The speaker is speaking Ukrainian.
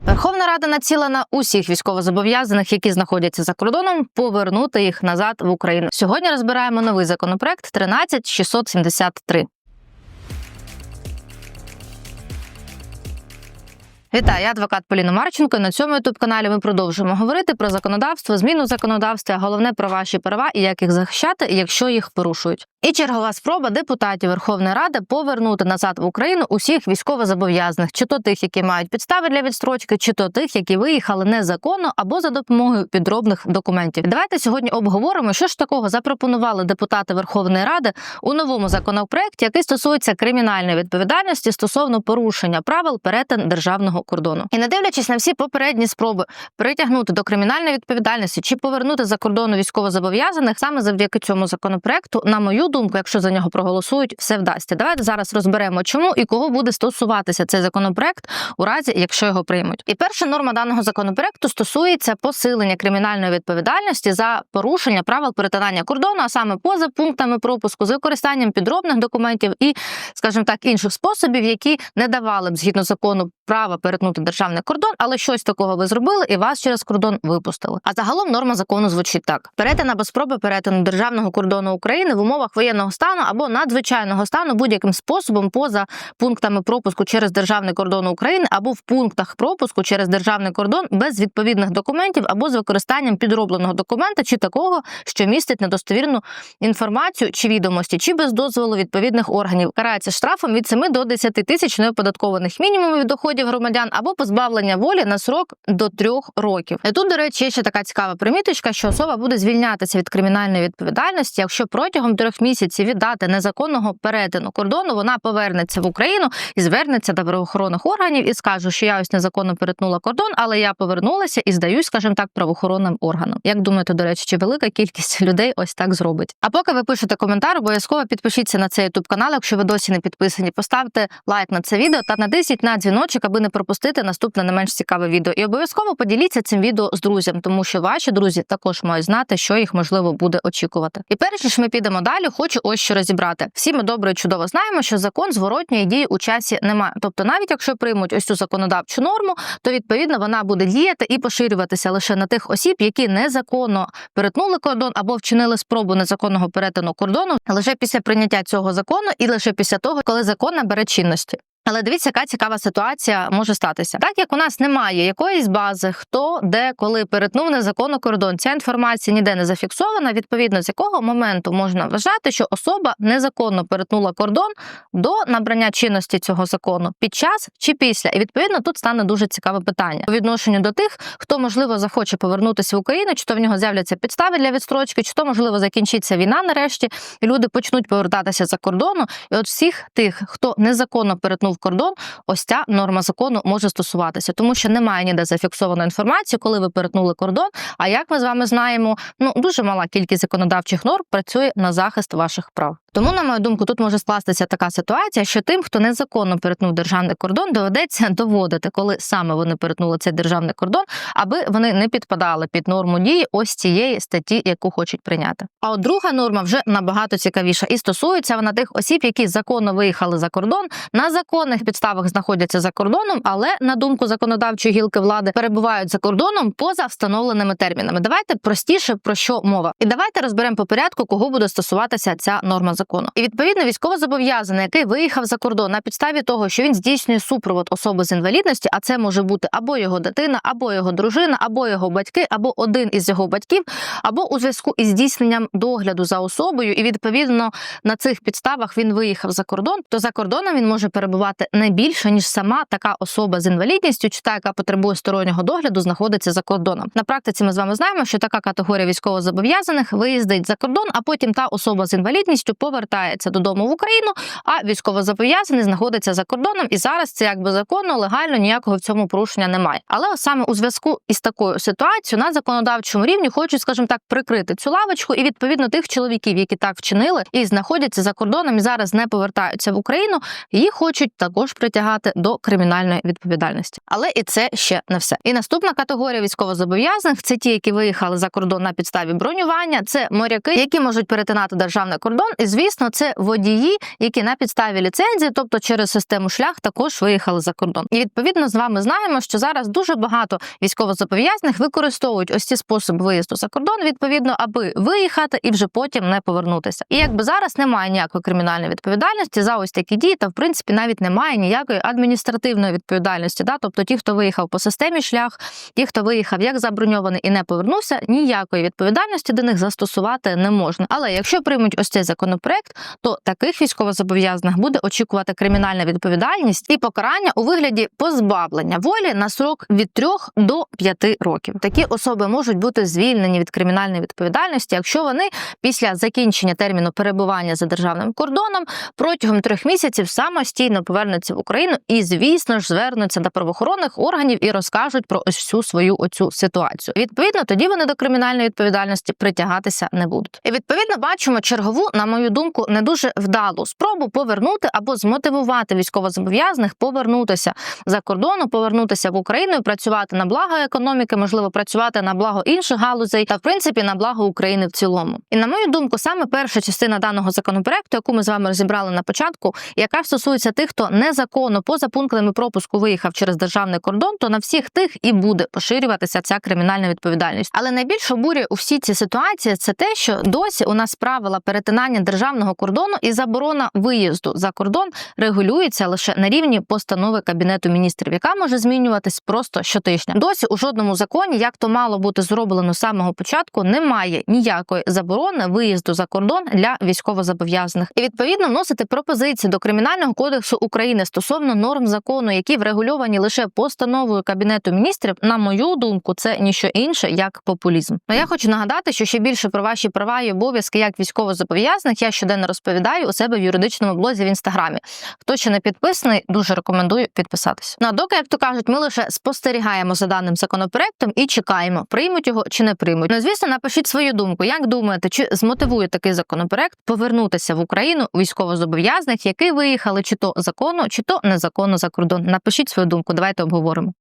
Верховна Рада націлена усіх військовозобов'язаних, які знаходяться за кордоном, повернути їх назад в Україну. Сьогодні розбираємо новий законопроект 13673. Вітаю, я адвокат Поліна Марченко. На цьому youtube каналі ми продовжуємо говорити про законодавство, зміну законодавства, головне про ваші права і як їх захищати, якщо їх порушують. І чергова спроба депутатів Верховної Ради повернути назад в Україну усіх військовозобов'язаних, чи то тих, які мають підстави для відстрочки, чи то тих, які виїхали незаконно або за допомогою підробних документів. Давайте сьогодні обговоримо, що ж такого запропонували депутати Верховної Ради у новому законопроекті, який стосується кримінальної відповідальності стосовно порушення правил перетин державного кордону. І не дивлячись на всі попередні спроби притягнути до кримінальної відповідальності чи повернути за кордону військовозобов'язаних, саме завдяки цьому законопроекту, на мою думку, якщо за нього проголосують, все вдасться. Давайте зараз розберемо, чому і кого буде стосуватися цей законопроект у разі, якщо його приймуть. І перша норма даного законопроекту стосується посилення кримінальної відповідальності за порушення правил перетинання кордону, а саме поза пунктами пропуску з використанням підробних документів і, скажімо так, інших способів, які не давали б згідно закону права перетнути державний кордон, але щось такого ви зробили і вас через кордон випустили. А загалом норма закону звучить так: перетин або спроби перетину державного кордону України в умовах воєнного стану або надзвичайного стану будь-яким способом поза пунктами пропуску через державний кордон України або в пунктах пропуску через державний кордон без відповідних документів або з використанням підробленого документа чи такого, що містить недостовірну інформацію чи відомості, чи без дозволу відповідних органів, карається штрафом від 7 до 10 тисяч неоподаткованих мінімумів доходів громадян або позбавлення волі на срок до 3 років. І тут, до речі, є ще така цікава приміточка, що особа буде звільнятися від кримінальної відповідальності, якщо протягом трьох місяців від дати незаконного перетину кордону вона повернеться в Україну і звернеться до правоохоронних органів і скаже, що я ось незаконно перетнула кордон, але я повернулася і здаюсь, скажімо так, правоохоронним органам. Як думаєте, до речі, чи велика кількість людей ось так зробить? А поки ви пишете коментар, обов'язково підпишіться на цей youtube канал, якщо ви досі не підписані. Поставте лайк на це відео та натисніть на дзвіночок, аби не пропустити наступне не менш цікаве відео. І обов'язково поділіться цим відео з друзям, тому що ваші друзі також мають знати, що їх можливо буде очікувати. І перш ніж ми підемо далі, хочу ось що розібрати. Всі ми добре і чудово знаємо, що закон зворотньої дії у часі немає. Тобто, навіть якщо приймуть ось цю законодавчу норму, то відповідно вона буде діяти і поширюватися лише на тих осіб, які незаконно перетнули кордон або вчинили спробу незаконного перетину кордону лише після прийняття цього закону і лише після того, коли закон набере чинності. Але дивіться, яка цікава ситуація може статися. Так як у нас немає якоїсь бази, хто де коли перетнув незаконно кордон, ця інформація ніде не зафіксована. Відповідно, з якого моменту можна вважати, що особа незаконно перетнула кордон до набрання чинності цього закону під час чи після. І відповідно тут стане дуже цікаве питання по відношенню до тих, хто можливо захоче повернутися в Україну, чи то в нього з'являться підстави для відстрочки, чи то можливо закінчиться війна нарешті, і люди почнуть повертатися за кордону. І от всіх тих, хто незаконно перетнув кордон, ось ця норма закону може стосуватися, тому що немає ніде зафіксованої інформації, коли ви перетнули кордон. А як ми з вами знаємо, ну дуже мала кількість законодавчих норм працює на захист ваших прав. Тому, на мою думку, тут може скластися така ситуація, що тим, хто незаконно перетнув державний кордон, доведеться доводити, коли саме вони перетнули цей державний кордон, аби вони не підпадали під норму дії ось цієї статті, яку хочуть прийняти. А от друга норма вже набагато цікавіша і стосується вона тих осіб, які законно виїхали за кордон, на законних підставах знаходяться за кордоном, але на думку законодавчої гілки влади перебувають за кордоном поза встановленими термінами. Давайте простіше про що мова, і давайте розберемо по порядку, кого буде стосуватися ця норма закону. І відповідно військовозобов'язаний, який виїхав за кордон на підставі того, що він здійснює супровод особи з інвалідності, а це може бути або його дитина, або його дружина, або його батьки, або один із його батьків, або у зв'язку із здійсненням догляду за особою, і відповідно на цих підставах він виїхав за кордон, то за кордоном він може перебувати не більше ніж сама така особа з інвалідністю, чи та, яка потребує стороннього догляду, знаходиться за кордоном. На практиці ми з вами знаємо, що така категорія військовозобов'язаних виїздить за кордон, а потім та особа з інвалідністю повертається додому в Україну, а військовозобов'язаний знаходиться за кордоном. І зараз це якби законно, легально ніякого в цьому порушення немає. Але саме у зв'язку із такою ситуацією на законодавчому рівні хочуть, скажімо так, прикрити цю лавочку і відповідно тих чоловіків, які так вчинили і знаходяться за кордоном і зараз не повертаються в Україну, їх хочуть також притягати до кримінальної відповідальності. Але і це ще не все. І наступна категорія військовозобов'язаних це ті, які виїхали за кордон на підставі бронювання. Це моряки, які можуть перетинати державний кордон. І звісно, це водії, які на підставі ліцензії, тобто через систему шлях, також виїхали за кордон. І відповідно з вами знаємо, що зараз дуже багато військовозобов'язаних використовують ось ці способи виїзду за кордон, відповідно, аби виїхати і вже потім не повернутися. І якби зараз немає ніякої кримінальної відповідальності за ось такі дії, та в принципі навіть немає ніякої адміністративної відповідальності. Да? Тобто ті, хто виїхав по системі шлях, ті, хто виїхав як заброньований і не повернувся, ніякої відповідальності до них застосувати не можна. Але якщо приймуть ось цей законопроект, то таких військовозобов'язаних буде очікувати кримінальна відповідальність і покарання у вигляді позбавлення волі на срок від 3 до 5 років. Такі особи можуть бути звільнені від кримінальної відповідальності, якщо вони після закінчення терміну перебування за державним кордоном протягом трьох місяців самостійно повернуться в Україну і, звісно ж, звернуться до правоохоронних органів і розкажуть про ось всю свою оцю ситуацію. Відповідно, тоді вони до кримінальної відповідальності притягатися не будуть. І відповідно бачимо чергову, на мою думку, не дуже вдалу спробу повернути або змотивувати військовозобов'язаних повернутися за кордону, повернутися в Україну і працювати на благо економіки, можливо, працювати на благо інших галузей та в принципі на благо України в цілому. І на мою думку, саме перша частина даного законопроекту, яку ми з вами розібрали на початку, яка стосується тих, хто незаконно поза пунктами пропуску виїхав через державний кордон, то на всіх тих і буде поширюватися ця кримінальна відповідальність. Але найбільш обурює у всі ці ситуації це те, що досі у нас правила перетинання державного кордону і заборона виїзду за кордон регулюється лише на рівні постанови кабінету міністрів, яка може змінюватись просто щотижня. Досі у жодному законі, як то мало бути зроблено з самого початку, немає ніякої заборони виїзду за кордон для військовозобов'язаних. І відповідно вносити пропозиції до кримінального кодексу України стосовно норм закону, які врегульовані лише постановою кабінету міністрів. На мою думку, це ніщо інше як популізм. Ну я хочу нагадати, що ще більше про ваші права і обов'язки як військовозобов'язаних я щоденно розповідаю у себе в юридичному блозі в інстаграмі. Хто ще не підписаний, дуже рекомендую підписатися. Ну а доки, як то кажуть, ми лише спостерігаємо за даним законопроектом і чекаємо, приймуть його чи не приймуть. Ну, звісно, напишіть свою думку. Як думаєте, чи змотивує такий законопроект повернутися в Україну військовозобов'язаних, які виїхали чи то законно, чи то незаконно за кордон? Напишіть свою думку. Давайте обговоримо.